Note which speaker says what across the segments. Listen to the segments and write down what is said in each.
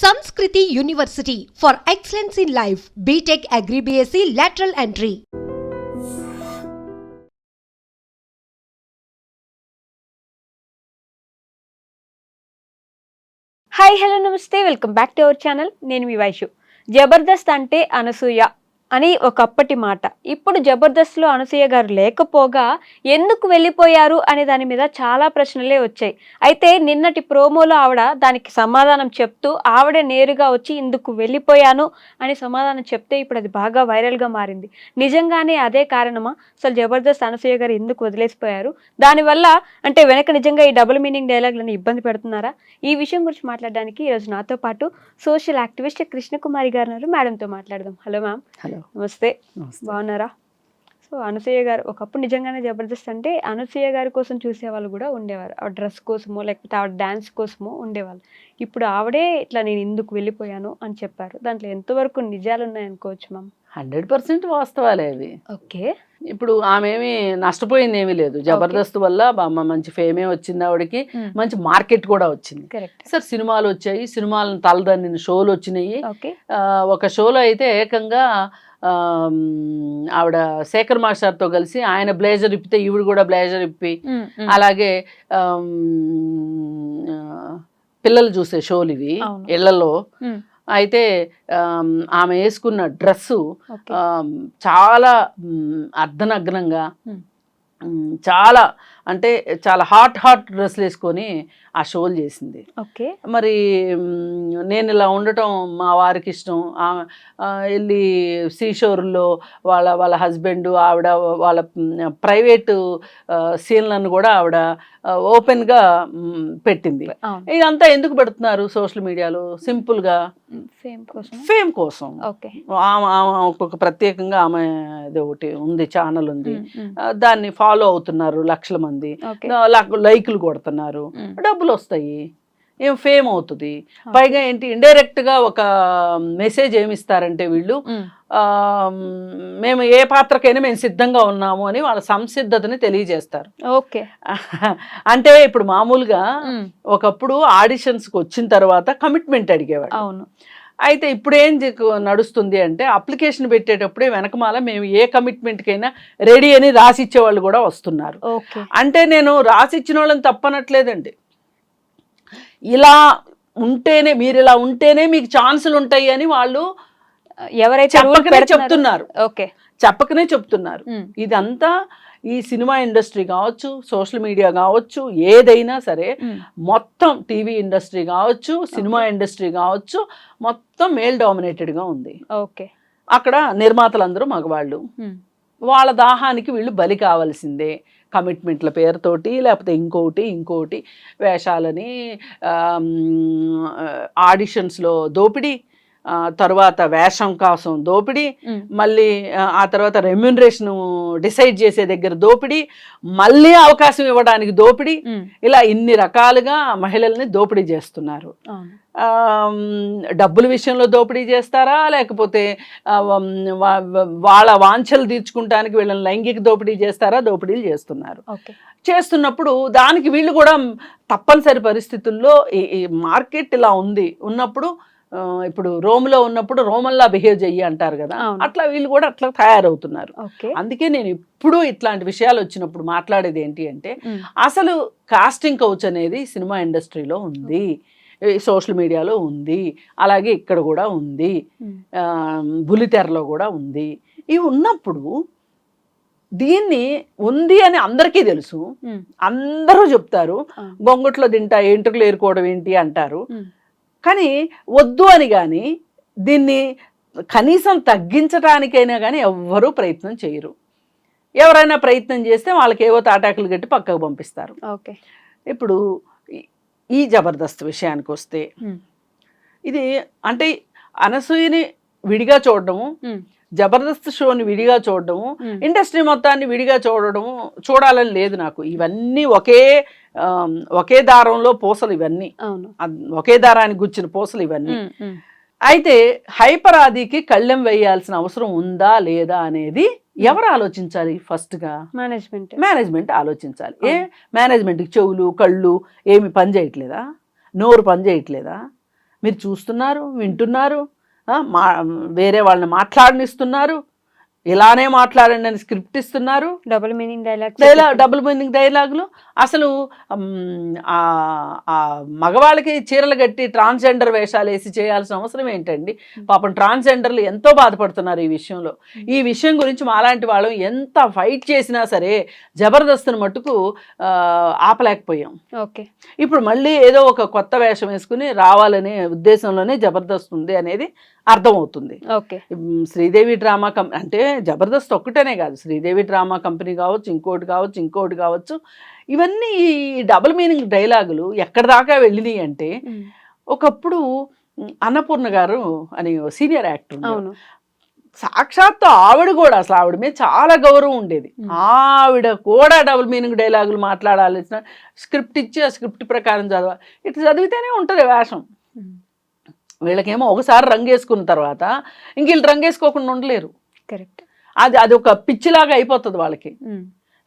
Speaker 1: Sanskriti university for excellence in life BTech agri BSc lateral entry
Speaker 2: hi hello నమస్తే welcome back to our channel నేను మీ వైషు జబర్దస్త్ అంటే అనసూయ అని ఒకప్పటి మాట. ఇప్పుడు జబర్దస్త్లో అనసూయ గారు లేకపోగా ఎందుకు వెళ్ళిపోయారు అనే దాని మీద చాలా ప్రశ్నలే వచ్చాయి. అయితే నిన్నటి ప్రోమోలో ఆవిడ దానికి సమాధానం చెప్తూ ఆవిడే నేరుగా వచ్చి ఇందుకు వెళ్ళిపోయాను అని సమాధానం చెప్తే ఇప్పుడు అది బాగా వైరల్గా మారింది. నిజంగానే అదే కారణమా? అసలు జబర్దస్త్ అనసూయ గారు ఎందుకు వదిలేసిపోయారు? దానివల్ల అంటే వెనక నిజంగా ఈ డబుల్ మీనింగ్ డైలాగ్లను ఇబ్బంది పెడుతున్నారా? ఈ విషయం గురించి మాట్లాడడానికి ఈరోజు నాతో పాటు సోషల్ యాక్టివిస్ట్ కృష్ణకుమారి గారు మేడంతో మాట్లాడదాం. Hello ma'am.
Speaker 3: హలో.
Speaker 2: నమస్తే.
Speaker 3: నమస్తే.
Speaker 2: బాగున్నారా? సో అనసూయ గారు ఒకప్పుడు నిజంగానే జబర్దస్త్ అంటే అనసూయ గారి కోసం చూసేవాళ్ళు కూడా ఉండేవారు. ఆవిడ డ్రెస్ కోసమో లేకపోతే ఆవిడ డ్యాన్స్ కోసమో ఉండేవాళ్ళు. ఇప్పుడు ఆవిడే ఇట్లా నేను ఇందుకు వెళ్ళిపోయాను అని చెప్పారు. దాంట్లో ఎంతవరకు నిజాలు ఉన్నాయనుకోవచ్చు మ్యామ్?
Speaker 3: హండ్రెడ్ పర్సెంట్ వాస్తవాలే అవి
Speaker 2: ఓకే.
Speaker 3: ఇప్పుడు ఆమె ఏమి నష్టపోయింది ఏమీ లేదు. జబర్దస్త్ వల్ల బామ్మ మంచి ఫేమే వచ్చింది ఆవిడకి. మంచి మార్కెట్ కూడా వచ్చింది.
Speaker 2: కరెక్ట్.
Speaker 3: సార్ సినిమాలు వచ్చాయి. సినిమాలను తలదన్నిన షోలు వచ్చినాయి.
Speaker 2: ఓకే.
Speaker 3: ఆ, ఒక షోలో అయితే ఏకంగా ఆ, ఆవిడ శేఖర్ మాస్టర్తో కలిసి ఆయన బ్లేజర్ ఇప్పితే ఈవిడ కూడా బ్లేజర్ ఇప్పి అలాగే పిల్లలు చూసే షోలు ఇవి. ఇళ్ళలో. అయితే ఆమ్, వేసుకున్న డ్రెస్సు చాలా అర్ధనగ్నంగా చాలా అంటే చాలా హాట్ హాట్ డ్రెస్సులు వేసుకొని ఆ షోలు చేసింది.
Speaker 2: ఓకే.
Speaker 3: మరి నేను ఇలా ఉండటం మా వారికి ఇష్టం. వెళ్ళి సీషోర్లో వాళ్ళ వాళ్ళ హస్బెండ్ ఆవిడ వాళ్ళ ప్రైవేటు సీన్లను కూడా ఆవిడ ఓపెన్గా పెట్టింది. ఇదంతా ఎందుకు పెడుతున్నారు సోషల్ మీడియాలో? సింపుల్గా.
Speaker 2: ఫేమ్ కోసం?
Speaker 3: ఫేమ్ కోసం.
Speaker 2: ఓకే.
Speaker 3: ఆమె ఆమె ఒక ప్రత్యేకంగా ఆమె ఇది ఒకటి ఉంది ఛానల్ ఉంది. దాన్ని ఫాలో అవుతున్నారు లక్షల మంది. లైకులు కొడుతున్నారు. డబ్బులు వస్తాయి ఏం ఫేమ్ అవుతుంది. పైగా ఏంటి ఇండైరెక్ట్గా ఒక మెసేజ్ ఏమి ఇస్తారంటే వీళ్ళు మేము. ఏ పాత్రకైనా మేము సిద్ధంగా ఉన్నాము అని వాళ్ళ సంసిద్ధతని తెలియజేస్తారు.
Speaker 2: ఓకే.
Speaker 3: అంటే ఇప్పుడు మామూలుగా ఒకప్పుడు ఆడిషన్స్కి వచ్చిన తర్వాత కమిట్మెంట్ అడిగేవాడు
Speaker 2: అవును.
Speaker 3: అయితే ఇప్పుడు ఏం నడుస్తుంది అంటే అప్లికేషన్ పెట్టేటప్పుడే వెనకమాల మేము ఏ కమిట్మెంట్కైనా రెడీ అని రాసిచ్చే వాళ్ళు కూడా వస్తున్నారు. అంటే నేను రాసిచ్చిన వాళ్ళని తప్పనట్లేదండి. ఇలా ఉంటేనే మీరు ఇలా ఉంటేనే మీకు ఛాన్సులు ఉంటాయి అని వాళ్ళు
Speaker 2: ఎవరైతే
Speaker 3: చెప్తున్నారు.
Speaker 2: ఓకే.
Speaker 3: చెప్పకనే చెప్తున్నారు. ఇదంతా ఈ సినిమా ఇండస్ట్రీ కావచ్చు సోషల్ మీడియా కావచ్చు ఏదైనా సరే. మొత్తం టీవీ ఇండస్ట్రీ కావచ్చు సినిమా ఇండస్ట్రీ కావచ్చు మొత్తం మేల్ డామినేటెడ్గా ఉంది
Speaker 2: ఓకే
Speaker 3: అక్కడ నిర్మాతలందరూ మగవాళ్ళు. వాళ్ళ దాహానికి వీళ్ళు బలి కావాల్సిందే కమిట్మెంట్ల పేరుతోటి లేకపోతే ఇంకోటి ఇంకోటి వేషాలని ఆడిషన్స్లో దోపిడీ తర్వాత వేషం కోసం దోపిడీ. మళ్ళీ ఆ, తర్వాత రెమ్యునరేషన్ డిసైడ్ చేసే దగ్గర దోపిడీ మళ్ళీ అవకాశం ఇవ్వడానికి దోపిడీ. ఇలా ఇన్ని రకాలుగా మహిళల్ని దోపిడీ చేస్తున్నారు. డబ్బుల విషయంలో దోపిడీ చేస్తారా? లేకపోతే వాళ్ళ వాంఛలు తీర్చుకుంటానికి వీళ్ళని లైంగిక దోపిడీ చేస్తారా? దోపిడీలు చేస్తున్నారు. చేస్తున్నప్పుడు దానికి వీళ్ళు కూడా తప్పనిసరి పరిస్థితుల్లో ఈ మార్కెట్ ఇలా ఉంది. ఉన్నప్పుడు ఇప్పుడు రోమ్లో ఉన్నప్పుడు రోమన్లా బిహేవ్ చెయ్యి అంటారు కదా. అట్లా వీళ్ళు కూడా అట్లా తయారవుతున్నారు అందుకే నేను ఎప్పుడూ ఇట్లాంటి విషయాలు వచ్చినప్పుడు మాట్లాడేది ఏంటి అంటే. అసలు కాస్టింగ్ కౌచ్ అనేది సినిమా ఇండస్ట్రీలో ఉంది సోషల్ మీడియాలో ఉంది అలాగే ఇక్కడ కూడా ఉంది బుల్లితెరలో కూడా ఉంది ఇవి ఉన్నప్పుడు దీన్ని ఉంది అని అందరికీ తెలుసు. అందరూ చెప్తారు. గొంగట్లో తింటా ఎంట్రుకలు ఏరుకోవడం ఏంటి అంటారు. కానీ వద్దు అని కానీ దీన్ని కనీసం తగ్గించడానికైనా కానీ ఎవ్వరూ ప్రయత్నం చేయరు ఎవరైనా ప్రయత్నం చేస్తే వాళ్ళకి ఏవో తాటాకులు కట్టి పక్కకు పంపిస్తారు
Speaker 2: ఓకే
Speaker 3: ఇప్పుడు ఈ- జబర్దస్త్ విషయానికి వస్తే. ఇది అంటే అనసూయని విడిగా చూడడము. జబర్దస్త్ షోని విడిగా చూడడము. ఇండస్ట్రీ మొత్తాన్ని విడిగా చూడడము చూడాలని లేదు నాకు. ఇవన్నీ ఒకే ఒకే దారంలో పూసలు ఇవన్నీ. ఒకే దారానికి గుచ్చిన పూసలు ఇవన్నీ. అయితే హైపర్ ఆదికి కళ్ళెం వేయాల్సిన అవసరం ఉందా లేదా అనేది ఎవరు ఆలోచించాలి ఫస్ట్గా?
Speaker 2: మేనేజ్మెంట్
Speaker 3: మేనేజ్మెంట్ ఆలోచించాలి. ఏ? మేనేజ్మెంట్కి చెవులు కళ్ళు ఏమి పని చేయట్లేదా నోరు పని చేయట్లేదా మీరు చూస్తున్నారు వింటున్నారు మా వేరే వాళ్ళని మాట్లాడనిస్తున్నారు. ఇలానే మాట్లాడండి అని స్క్రిప్ట్ ఇస్తున్నారు.
Speaker 2: Double meaning dialogue
Speaker 3: dialogue double meaning డైలాగులు అసలు మగవాళ్ళకి చీరలు కట్టి ట్రాన్స్జెండర్ వేషాలు వేసి చేయాల్సిన అవసరం ఏంటండి? పాపం ట్రాన్స్జెండర్లు ఎంతో బాధపడుతున్నారు ఈ విషయంలో. ఈ విషయం గురించి మాలాంటి వాళ్ళం ఎంత ఫైట్ చేసినా సరే జబర్దస్తుని మట్టుకు ఆపలేకపోయాం.
Speaker 2: ఓకే.
Speaker 3: ఇప్పుడు మళ్ళీ ఏదో ఒక కొత్త వేషం వేసుకుని రావాలనే ఉద్దేశంలోనే జబర్దస్త్ ఉంది అనేది అర్థమవుతుంది. శ్రీదేవి డ్రామా కం అంటే జబర్దస్త్ ఒక్కటనే కాదు. శ్రీదేవి డ్రామా కంపెనీ కావచ్చు ఇంకోటి కావచ్చు ఇంకోటి కావచ్చు. ఇవన్నీ ఈ డబుల్ మీనింగ్ డైలాగులు ఎక్కడి దాకా వెళ్ళినాయి అంటే ఒకప్పుడు అన్నపూర్ణ గారు అని సీనియర్ యాక్టర్ సాక్షాత్తు ఆవిడ కూడా అసలు ఆవిడ మీద చాలా గౌరవం ఉండేది. ఆవిడ కూడా డబుల్ మీనింగ్ డైలాగులు మాట్లాడాల్సిన స్క్రిప్ట్ ఇచ్చి ఆ స్క్రిప్ట్ ప్రకారం చదవ ఇట్లా చదివితేనే ఉంటుంది వేషం. వీళ్ళకేమో ఒకసారి రంగు వేసుకున్న తర్వాత ఇంక వీళ్ళు రంగు వేసుకోకుండా ఉండలేరు.
Speaker 2: కరెక్ట్.
Speaker 3: అది అది ఒక పిచ్చిలాగా అయిపోతుంది వాళ్ళకి.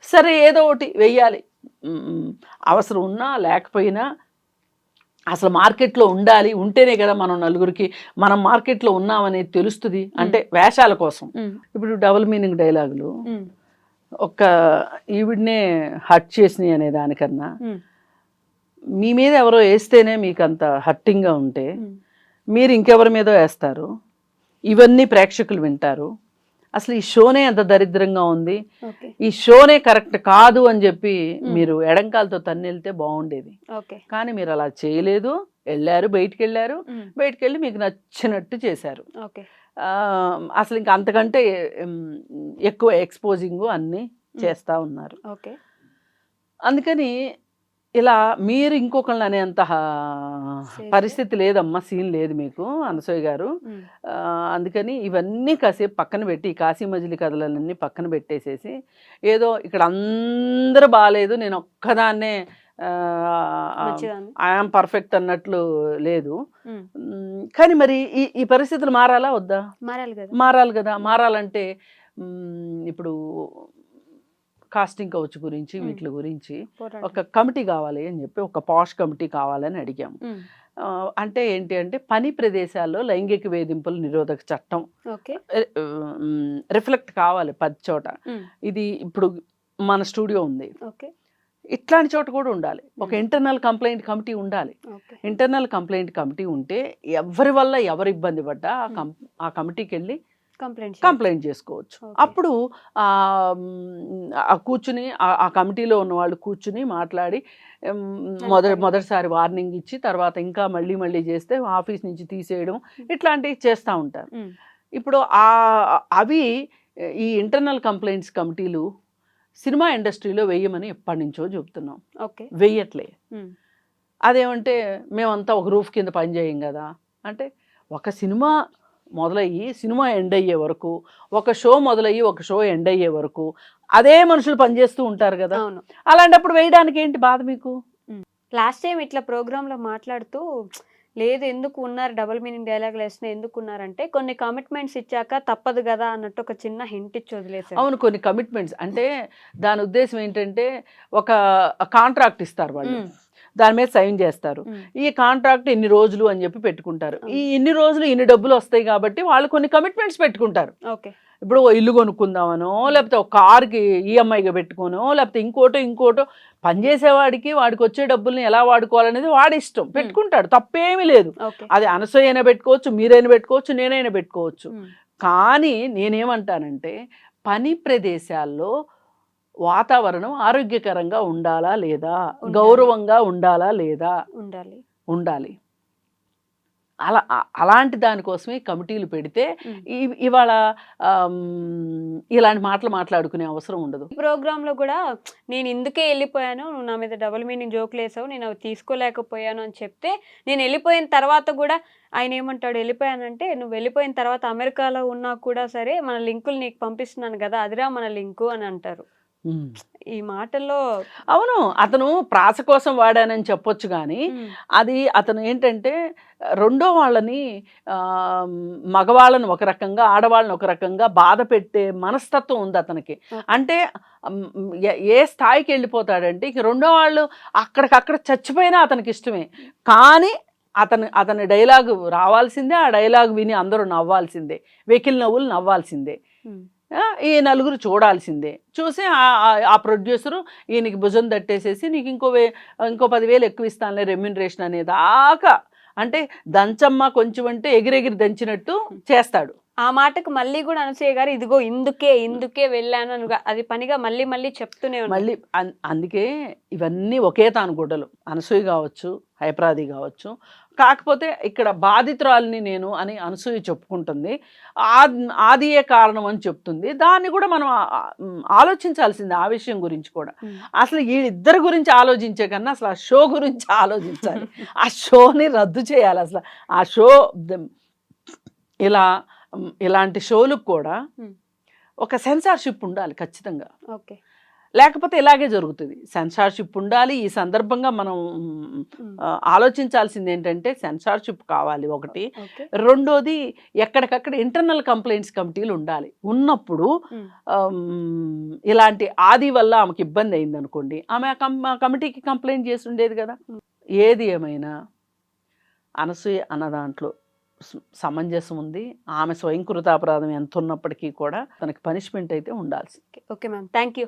Speaker 3: సరే ఏదో ఒకటి వెయ్యాలి. అవసరం ఉన్నా లేకపోయినా అసలు మార్కెట్లో ఉండాలి. ఉంటేనే కదా మనం నలుగురికి మనం మార్కెట్లో ఉన్నామనేది తెలుస్తుంది. అంటే వేషాల కోసం. ఇప్పుడు డబుల్ మీనింగ్ డైలాగులు. ఒక్క ఈవిడ్నే హర్ట్ చేసినాయి అనే దానికన్నా మీ మీద ఎవరో వేస్తేనే మీకు అంత హర్టింగ్గా ఉంటే మీరు ఇంకెవరి మీదో వేస్తారు? ఇవన్నీ ప్రేక్షకులు వింటారు. అసలు ఈ షోనే అంత దరిద్రంగా ఉంది. ఈ షోనే కరెక్ట్ కాదు అని చెప్పి మీరు ఎడంకాలతో తన్ని వెళ్తే బాగుండేది.
Speaker 2: ఓకే.
Speaker 3: కానీ మీరు అలా చేయలేదు. వెళ్ళారు బయటికి వెళ్ళారు బయటికి వెళ్ళి మీకు నచ్చినట్టు చేశారు. అసలు ఇంకా అంతకంటే ఎక్కువ ఎక్స్పోజింగ్ అన్నీ చేస్తూ ఉన్నారు.
Speaker 2: ఓకే.
Speaker 3: అందుకని ఇలా మీరు ఇంకొకళ్ళని అనేంత? పరిస్థితి లేదమ్మా సీన్ లేదు మీకు అనసూయ గారు. అందుకని ఇవన్నీ కాసేపు పక్కన పెట్టి ఈ కాశీ మజిలీ కథలన్నీ పక్కన పెట్టేసేసి ఏదో ఇక్కడ అందరూ బాగాలేదు నేను ఒక్కదాన్నే ఐఆమ్ పర్ఫెక్ట్ అన్నట్లు లేదు. కానీ మరి ఈ ఈ పరిస్థితులు మారాలా వద్దా?
Speaker 2: మారాలి కదా.
Speaker 3: మారాలి కదా. మారాలంటే ఇప్పుడు కాస్టింగ్ కౌచ్ గురించి. వీటి గురించి. ఒక కమిటీ కావాలి అని చెప్పి ఒక పాష్ కమిటీ కావాలని అడిగాం
Speaker 2: ఉమ్.
Speaker 3: ఆ, అంటే ఏంటి అంటే పని ప్రదేశాల్లో లైంగిక వేధింపుల నిరోధక చట్టం
Speaker 2: ఓకే
Speaker 3: రిఫ్లెక్ట్ కావాలి పది చోట. ఇది ఇప్పుడు మన స్టూడియో ఉంది
Speaker 2: ఓకే
Speaker 3: ఇట్లాంటి చోట కూడా ఉండాలి ఒక. ఇంటర్నల్ కంప్లైంట్ కమిటీ ఉండాలి ఇంటర్నల్ కంప్లైంట్ కమిటీ ఉంటే ఎవరి వల్ల ఎవరు ఇబ్బంది పడ్డా ఆ కమిటీకి వెళ్ళి
Speaker 2: కంప్లైంట్
Speaker 3: చేసుకోవచ్చు. అప్పుడు కూర్చుని ఆ- కమిటీలో ఉన్న వాళ్ళు కూర్చుని మాట్లాడి మొదటి మొదటిసారి వార్నింగ్ ఇచ్చి తర్వాత ఇంకా మళ్ళీ మళ్ళీ చేస్తే ఆఫీస్ నుంచి తీసేయడం ఇట్లాంటివి చేస్తూ ఉంటారు. ఇప్పుడు ఆ అవి ఈ ఇంటర్నల్ కంప్లైంట్స్ కమిటీలు సినిమా ఇండస్ట్రీలో వేయమని ఎప్పటి నుంచో చెప్తున్నాం.
Speaker 2: ఓకే.
Speaker 3: వెయ్యట్లే. అదేమంటే మేమంతా ఒక రూఫ్ కింద పని చేయం కదా. అంటే ఒక సినిమా మొదలయ్యి సినిమా ఎండ్ అయ్యే వరకు ఒక షో మొదలయ్యి ఒక షో ఎండ్ అయ్యే వరకు అదే మనుషులు పనిచేస్తూ ఉంటారు కదా.
Speaker 2: అవును.
Speaker 3: అలాంటప్పుడు వేయడానికి ఏంటి బాధ మీకు?
Speaker 2: లాస్ట్ టైం ఇట్లా ప్రోగ్రామ్లో మాట్లాడుతూ లేదు ఎందుకు ఉన్నారు డబుల్ మీనింగ్ డైలాగ్ వేసిన ఎందుకు ఉన్నారంటే కొన్ని కమిట్మెంట్స్ ఇచ్చాక తప్పదు కదా అన్నట్టు ఒక చిన్న హింట్ ఇచ్చి వదిలేసారు
Speaker 3: అవును కొన్ని కమిట్మెంట్స్ అంటే దాని ఉద్దేశం ఏంటంటే ఒక కాంట్రాక్ట్ ఇస్తారు వాళ్ళు. దాని మీద సైన్ చేస్తారు. ఈ కాంట్రాక్ట్ ఇన్ని రోజులు అని చెప్పి పెట్టుకుంటారు. ఈ ఇన్ని రోజులు ఇన్ని డబ్బులు వస్తాయి కాబట్టి వాళ్ళు కొన్ని కమిట్మెంట్స్ పెట్టుకుంటారు.
Speaker 2: ఓకే.
Speaker 3: ఇప్పుడు ఇల్లు కొనుక్కుందామనో లేకపోతే ఒక కార్కి ఈఎంఐగా పెట్టుకోనో లేకపోతే ఇంకోటో ఇంకోటో పనిచేసేవాడికి వాడికి వచ్చే డబ్బుల్ని ఎలా వాడుకోవాలనేది వాడి ఇష్టం. పెట్టుకుంటాడు. తప్పేమీ లేదు. అది అనసూయ అయినా పెట్టుకోవచ్చు మీరైనా పెట్టుకోవచ్చు నేనైనా పెట్టుకోవచ్చు. కానీ నేనేమంటానంటే పని ప్రదేశాల్లో వాతావరణం ఆరోగ్యకరంగా ఉండాలా లేదా. గౌరవంగా ఉండాలా లేదా?
Speaker 2: ఉండాలి.
Speaker 3: ఉండాలి. అలా అలాంటి దానికోసమే కమిటీలు పెడితే ఇవాళ ఇలాంటి మాటలు మాట్లాడుకునే అవసరం ఉండదు.
Speaker 2: ప్రోగ్రామ్లో కూడా నేను ఇందుకే వెళ్ళిపోయాను నువ్వు నా మీద డబుల్ మీనింగ్ జోకులు వేసావు నేను అవి తీసుకోలేకపోయాను అని చెప్తే నేను వెళ్ళిపోయిన తర్వాత కూడా ఆయన ఏమంటాడు వెళ్ళిపోయానంటే నువ్వు వెళ్ళిపోయిన తర్వాత అమెరికాలో ఉన్నా కూడా సరే మన లింకులు నీకు పంపిస్తున్నాను కదా అదిరా మన లింకు అని అంటారు. ఈ మాటల్లో
Speaker 3: అవును. అతను ప్రాస కోసం వాడానని చెప్పొచ్చు కానీ అది అతను ఏంటంటే రెండో వాళ్ళని మగవాళ్ళని ఒక రకంగా ఆడవాళ్ళని ఒక రకంగా బాధ పెట్టే మనస్తత్వం ఉంది అతనికి. అంటే ఏ- స్థాయికి వెళ్ళిపోతాడంటే ఇక రెండో వాళ్ళు అక్కడికక్కడ చచ్చిపోయినా అతనికి ఇష్టమే. కానీ అతను అతని డైలాగ్ రావాల్సిందే ఆ డైలాగ్ విని అందరూ నవ్వాల్సిందే. వెకిల్ నవ్వులు నవ్వాల్సిందే. ఈ నలుగురు చూడాల్సిందే. చూసి ఆ- ప్రొడ్యూసరు ఈయనకి భుజం తట్టేసేసి నీకు ఇంకో వే ఇంకో పదివేలు ఎక్కువ ఇస్తానులే రెమ్యునరేషన్ అనేది దాకా అంటే దంచమ్మ కొంచెం అంటే ఎగిరెగిరి దంచినట్టు చేస్తాడు.
Speaker 2: ఆ మాటకు మళ్ళీ కూడా అనసూయ గారు ఇదిగో ఇందుకే ఇందుకే వెళ్ళాను అని అది పనిగా మళ్ళీ మళ్ళీ చెప్తూనే
Speaker 3: మళ్ళీ అన్- అందుకే ఇవన్నీ ఒకే తాను గుడ్డలు అనసూయ కావచ్చు హైప్రాది కావచ్చు కాకపోతే ఇక్కడ బాధితురాలిని నేను అని అనసూయ చెప్పుకుంటుంది. ఆ- ఆదియే కారణం అని చెప్తుంది. దాన్ని కూడా మనం ఆలోచించాల్సింది ఆ విషయం గురించి కూడా. అసలు వీళ్ళిద్దరి గురించి ఆలోచించే కన్నా అసలు ఆ షో గురించి ఆలోచించాలి. ఆ షోని రద్దు చేయాలి అసలు. ఆ షో ఇలా ఇలాంటి షోలకు కూడా. ఒక సెన్సార్షిప్ ఉండాలి ఖచ్చితంగా.
Speaker 2: ఓకే.
Speaker 3: లేకపోతే ఇలాగే జరుగుతుంది. సెన్సార్షిప్ ఉండాలి. ఈ సందర్భంగా మనం ఆలోచించాల్సింది ఏంటంటే సెన్సార్షిప్ కావాలి ఒకటి. రెండోది ఎక్కడికక్కడ ఇంటర్నల్ కంప్లైంట్స్ కమిటీలు ఉండాలి. ఉన్నప్పుడు ఇలాంటి ఆది వల్ల ఆమెకి ఇబ్బంది అయింది అనుకోండి ఆమె కమిటీకి కంప్లైంట్ చేసి ఉండేది కదా. ఏది ఏమైనా అనసూయ అన్న దాంట్లో సమంజసం ఉంది. ఆమె స్వయంకృతాపరాధం ఎంత ఉన్నప్పటికీ కూడా తనకి పనిష్మెంట్ అయితే ఉండాల్సి
Speaker 2: ఓకే. మ్యామ్. Thank you